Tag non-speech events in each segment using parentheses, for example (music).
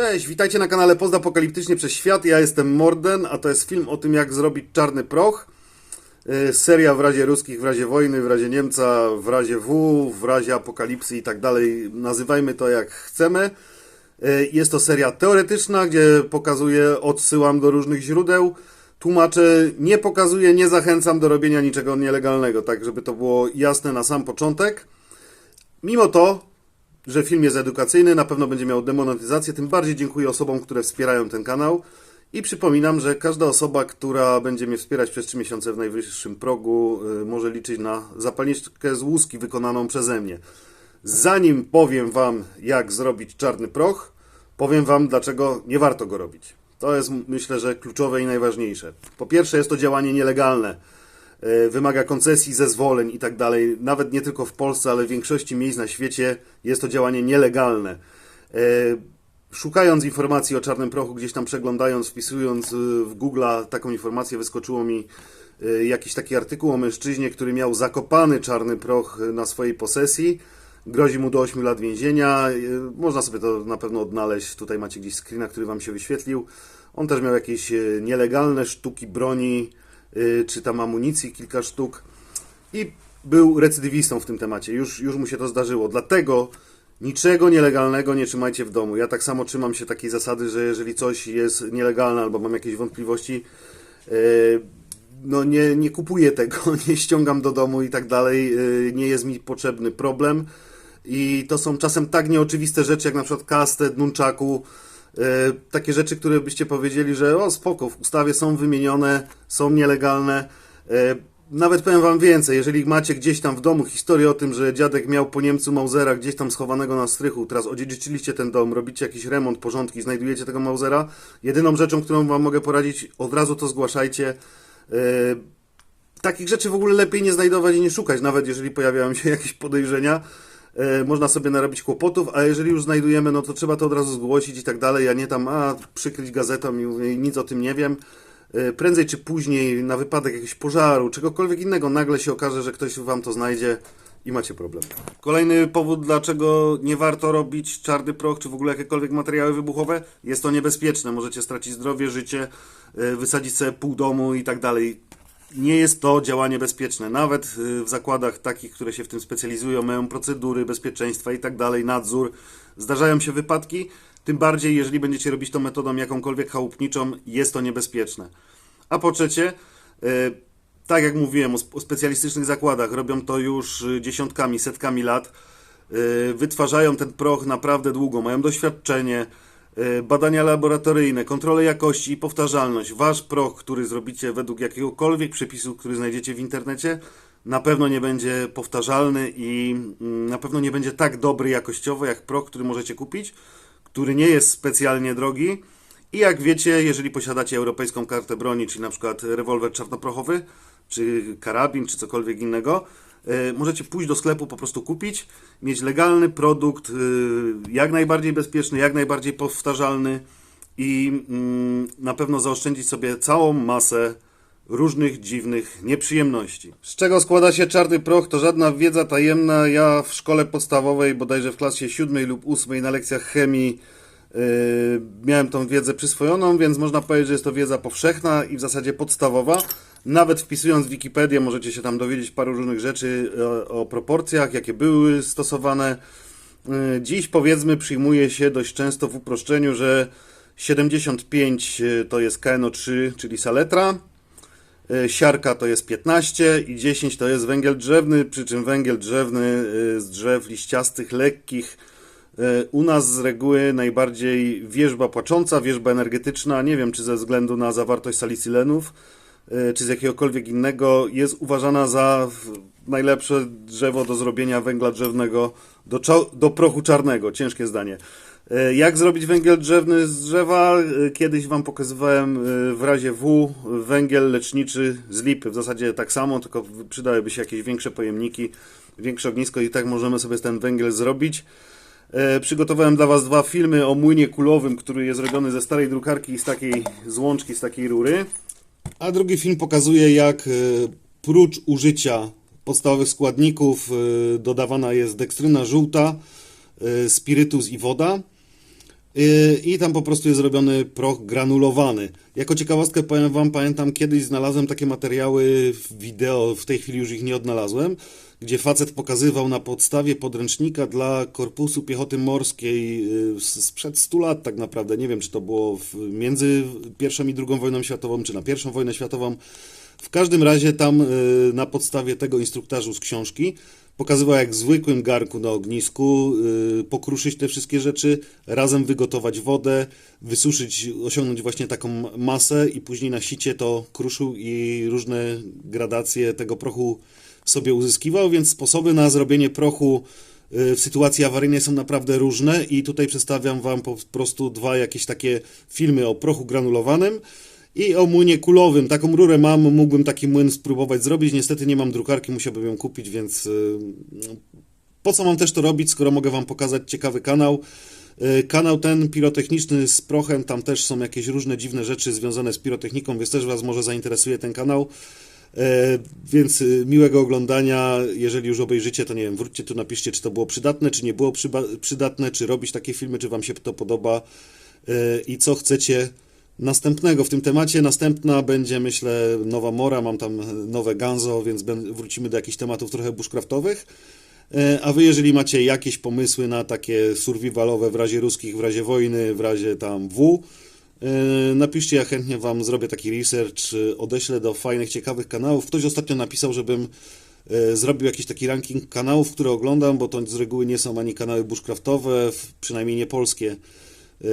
Cześć, witajcie na kanale Pozapokaliptycznie przez świat. Ja jestem Morden, a to jest film o tym, jak zrobić czarny proch. Yy, Seria w razie ruskich, w razie wojny, w razie Niemca, w razie W, w razie apokalipsy i tak dalej. Nazywajmy to jak chcemy. Yy, Jest to seria teoretyczna, gdzie pokazuję, odsyłam do różnych źródeł. Tłumaczę, nie pokazuję, nie zachęcam do robienia niczego nielegalnego, tak żeby to było jasne na sam początek. Mimo to, że film jest edukacyjny, na pewno będzie miał demonetyzację. Tym bardziej dziękuję osobom, które wspierają ten kanał. I przypominam, że każda osoba, która będzie mnie wspierać przez 3 miesiące w najwyższym progu, y, może liczyć na zapalniczkę z łuski wykonaną przeze mnie. Zanim powiem Wam, jak zrobić czarny proch, powiem Wam, dlaczego nie warto go robić. To jest, myślę, że kluczowe i najważniejsze. Po pierwsze, jest to działanie nielegalne wymaga koncesji, zezwoleń i tak dalej. Nawet nie tylko w Polsce, ale w większości miejsc na świecie jest to działanie nielegalne. E, Szukając informacji o czarnym prochu, gdzieś tam przeglądając, wpisując y, w Google taką informację, wyskoczyło mi jakiś taki artykuł o mężczyźnie, który miał zakopany czarny proch na swojej posesji. Grozi mu do 8 lat więzienia. Można sobie to na pewno odnaleźć. Tutaj macie gdzieś screena, który wam się wyświetlił. On też miał jakieś nielegalne sztuki broni, czy tam amunicji, kilka sztuk. I był recydywistą w tym temacie. Już, już mu się to zdarzyło. Dlatego niczego nielegalnego nie trzymajcie w domu. Ja tak samo trzymam się takiej zasady, że jeżeli coś jest nielegalne albo mam jakieś wątpliwości, e, no nie, nie kupuję (laughs) tego, nie ściągam do domu i tak dalej. e, Nie jest mi potrzebny problem. I to są czasem tak nieoczywiste rzeczy, jak na przykład kastet, nunchaku, takie rzeczy, które byście powiedzieli, że o spoko, w ustawie są wymienione, są nielegalne. E, Nawet powiem wam więcej, jeżeli macie gdzieś tam w domu historię o tym, że dziadek miał po Niemcu Mausera gdzieś tam schowanego na strychu, teraz odziedziczyliście ten dom, robicie jakiś remont, porządki, znajdujecie tego Mausera, jedyną rzeczą, którą wam mogę poradzić, od razu to zgłaszajcie. E, takich rzeczy w ogóle lepiej nie znajdować i nie szukać, nawet jeżeli pojawiają się (laughs) jakieś podejrzenia. E, można sobie narobić kłopotów, a jeżeli już znajdujemy, no to trzeba to od razu zgłosić i tak dalej, a nie tam, a przykryć gazetą i nic o tym nie wiem. E, Prędzej czy później, na wypadek jakiegoś pożaru, czegokolwiek innego, nagle się okaże, że ktoś wam to znajdzie i macie problem. Kolejny powód, dlaczego nie warto robić czarny proch, czy w ogóle jakiekolwiek materiały wybuchowe, jest to niebezpieczne. Możecie stracić zdrowie, życie, e, wysadzić sobie pół domu i tak dalej. Nie jest to działanie bezpieczne. Nawet y, w zakładach takich, które się w tym specjalizują, mają procedury bezpieczeństwa i tak dalej, nadzór. Zdarzają się wypadki, tym bardziej jeżeli będziecie robić to metodą jakąkolwiek chałupniczą, jest to niebezpieczne. A po trzecie, y, tak jak mówiłem o sp- o specjalistycznych zakładach, robią to już y, dziesiątkami, setkami lat. Wytwarzają ten proch naprawdę długo, mają doświadczenie, badania laboratoryjne, kontrolę jakości i powtarzalność. Wasz proch, który zrobicie według jakiegokolwiek przepisu, który znajdziecie w internecie, na pewno nie będzie powtarzalny i mm, na pewno nie będzie tak dobry jakościowo jak proch, który możecie kupić, który nie jest specjalnie drogi. I jak wiecie, jeżeli posiadacie europejską kartę broni, czyli na przykład rewolwer czarnoprochowy, czy karabin, czy cokolwiek innego, e, możecie pójść do sklepu, po prostu kupić, mieć legalny produkt, e, jak najbardziej bezpieczny, jak najbardziej powtarzalny i mm, na pewno zaoszczędzić sobie całą masę różnych dziwnych nieprzyjemności. Z czego składa się czarny proch? To żadna wiedza tajemna. Ja w szkole podstawowej, bodajże w klasie siódmej lub ósmej na lekcjach chemii Yy, miałem tą wiedzę przyswojoną, więc można powiedzieć, że jest to wiedza powszechna i w zasadzie podstawowa. Nawet wpisując w Wikipedię możecie się tam dowiedzieć paru różnych rzeczy o, o proporcjach, jakie były stosowane. Yy, Dziś powiedzmy przyjmuje się dość często w uproszczeniu, że 75 to jest KNO3, czyli saletra, siarka to jest 15 i 10 to jest węgiel drzewny, przy czym węgiel drzewny z drzew liściastych, lekkich, E, U nas z reguły najbardziej wierzba płacząca, wierzba energetyczna, nie wiem czy ze względu na zawartość salicylenów, e, czy z jakiegokolwiek innego, jest uważana za najlepsze drzewo do zrobienia węgla drzewnego do, do prochu czarnego. Ciężkie zdanie. E, Jak zrobić węgiel drzewny z drzewa? E, Kiedyś Wam pokazywałem e, w razie W węgiel leczniczy z lipy. W zasadzie tak samo, tylko przydałyby się jakieś większe pojemniki, większe ognisko i tak możemy sobie ten węgiel zrobić. E, Przygotowałem dla Was dwa filmy o młynie kulowym, który jest robiony ze starej drukarki i z takiej złączki, z takiej rury. A drugi film pokazuje, jak e, prócz użycia podstawowych składników e, dodawana jest dekstryna żółta, e, spirytus i woda. Yy, I tam po prostu jest zrobiony proch granulowany. Jako ciekawostkę powiem Wam, pamiętam kiedyś znalazłem takie materiały wideo, w tej chwili już ich nie odnalazłem, gdzie facet pokazywał na podstawie podręcznika dla Korpusu Piechoty Morskiej s- sprzed 100 lat tak naprawdę. Nie wiem, czy to było między pierwszą i drugą wojną światową, czy na pierwszą wojnę światową. W każdym razie tam y, na podstawie tego instruktażu z książki pokazywał jak w zwykłym garnku na ognisku y, pokruszyć te wszystkie rzeczy, razem wygotować wodę, wysuszyć, osiągnąć właśnie taką masę i później na sicie to kruszył i różne gradacje tego prochu sobie uzyskiwał, więc sposoby na zrobienie prochu y, w sytuacji awaryjnej są naprawdę różne i tutaj przedstawiam Wam po prostu dwa jakieś takie filmy o prochu granulowanym i o młynie kulowym. Taką rurę mam, mógłbym taki młyn spróbować zrobić. Niestety nie mam drukarki, musiałbym ją kupić, więc y, po co mam też to robić, skoro mogę Wam pokazać ciekawy kanał. Y, Kanał ten pirotechniczny z prochem, tam też są jakieś różne dziwne rzeczy związane z pirotechniką, więc też Was może zainteresuje ten kanał. E, Więc y, miłego oglądania. Jeżeli już obejrzycie, to nie wiem, wróćcie tu, napiszcie, czy to było przydatne, czy nie było przydatne, czy robić takie filmy, czy Wam się to podoba e, i co chcecie następnego w tym temacie. Następna będzie, myślę, nowa Mora, mam tam nowe Ganzo, więc wrócimy do jakichś tematów trochę bushcraftowych. E, A wy, jeżeli macie jakieś pomysły na takie survivalowe w razie ruskich, w razie wojny, w razie tam W, e, napiszcie, ja chętnie wam zrobię taki research, e, odeślę do fajnych, ciekawych kanałów. Ktoś ostatnio napisał, żebym zrobił jakiś taki ranking kanałów, które oglądam, bo to z reguły nie są ani kanały bushcraftowe, przynajmniej nie polskie. E,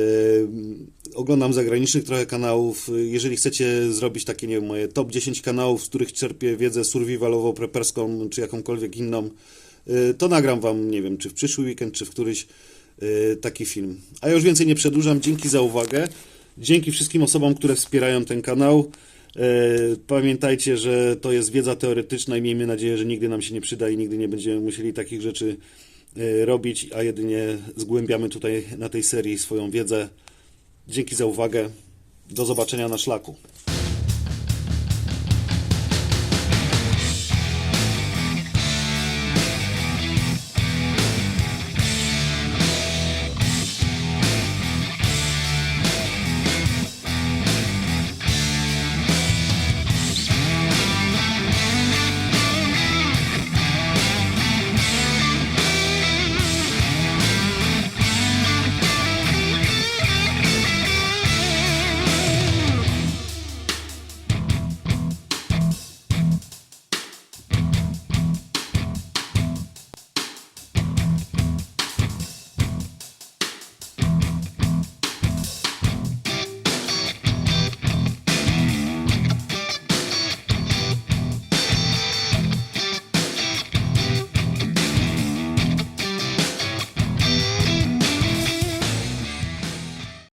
Oglądam zagranicznych trochę kanałów. Jeżeli chcecie zrobić takie, nie wiem, moje top 10 kanałów, z których czerpię wiedzę survivalową, preperską, czy jakąkolwiek inną, e, to nagram wam, nie wiem, czy w przyszły weekend, czy w któryś e, taki film. A już więcej nie przedłużam. Dzięki za uwagę. Dzięki wszystkim osobom, które wspierają ten kanał. Pamiętajcie, że to jest wiedza teoretyczna i miejmy nadzieję, że nigdy nam się nie przyda i nigdy nie będziemy musieli takich rzeczy robić, a jedynie zgłębiamy tutaj na tej serii swoją wiedzę. Dzięki za uwagę. Do zobaczenia na szlaku.